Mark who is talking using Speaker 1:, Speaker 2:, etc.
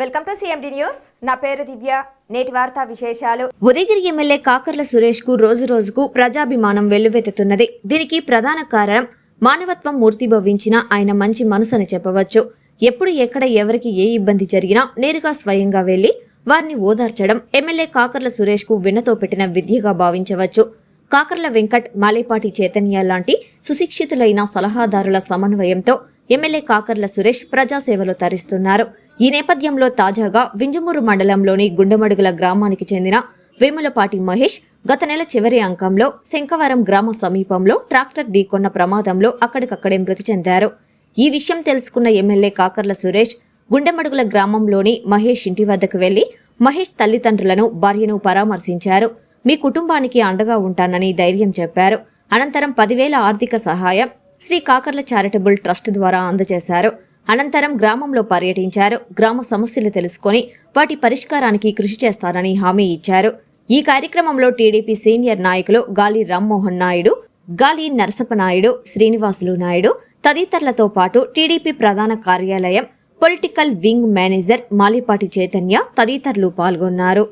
Speaker 1: Welcome to CMD news నా పేరు దివ్య. నేటి వార్తా విశేషాలు.
Speaker 2: ఉదయగిరి ఎమ్మెల్యే కాకర్ల సురేష్కు రోజు రోజుకు ప్రజాభిమానం వెల్లువెత్తుతున్నది. దీనికి ప్రధాన కారణం మానవత్వం మూర్తిభవించిన ఆయన మంచి మనసని చెప్పవచ్చు. ఎప్పుడు ఎక్కడ ఎవరికి ఏ ఇబ్బంది జరిగినా నేరుగా స్వయంగా వెళ్ళి వారిని ఓదార్చడం ఎమ్మెల్యే కాకర్ల సురేష్కు విన్నతో పెట్టిన విద్యగా భావించవచ్చు. కాకర్ల వెంకట్ మాలేపాటి చైతన్య లాంటి సుశిక్షితులైన సలహాదారుల సమన్వయంతో ఎమ్మెల్యే కాకర్ల సురేష్ ప్రజాసేవలో తరిస్తున్నారు. ఈ నేపథ్యంలో తాజాగా వింజమూరు మండలంలోని గుండమడుగుల గ్రామానికి చెందిన వేములపాటి మహేష్ గత నెల చివరి అంకంలో శంకవరం గ్రామ సమీపంలో ట్రాక్టర్ ఢీకొన్న ప్రమాదంలో అక్కడికక్కడే మృతి చెందారు. ఈ విషయం తెలుసుకున్న ఎమ్మెల్యే కాకర్ల సురేష్ గుండెమడుగుల గ్రామంలోని మహేష్ ఇంటి వద్దకు వెళ్ళి మహేష్ తల్లిదండ్రులను భార్యను పరామర్శించారు. మీ కుటుంబానికి అండగా ఉంటానని ధైర్యం చెప్పారు. అనంతరం పదివేల ఆర్థిక సహాయం శ్రీ కాకర్ల చారిటబుల్ ట్రస్ట్ ద్వారా అందజేశారు. అనంతరం గ్రామంలో పర్యటించారు. గ్రామ సమస్యలు తెలుసుకొని వాటి పరిష్కారానికి కృషి చేస్తారని హామీ ఇచ్చారు. ఈ కార్యక్రమంలో టీడీపీ సీనియర్ నాయకులు గాలి రామ్మోహన్ నాయుడు గాలి నరసప్ప నాయుడు శ్రీనివాసులు నాయుడు తదితరులతో పాటు టీడీపీ ప్రధాన కార్యాలయం political wing manager Malipati Chaitanya తదితరులు పాల్గొన్నారు.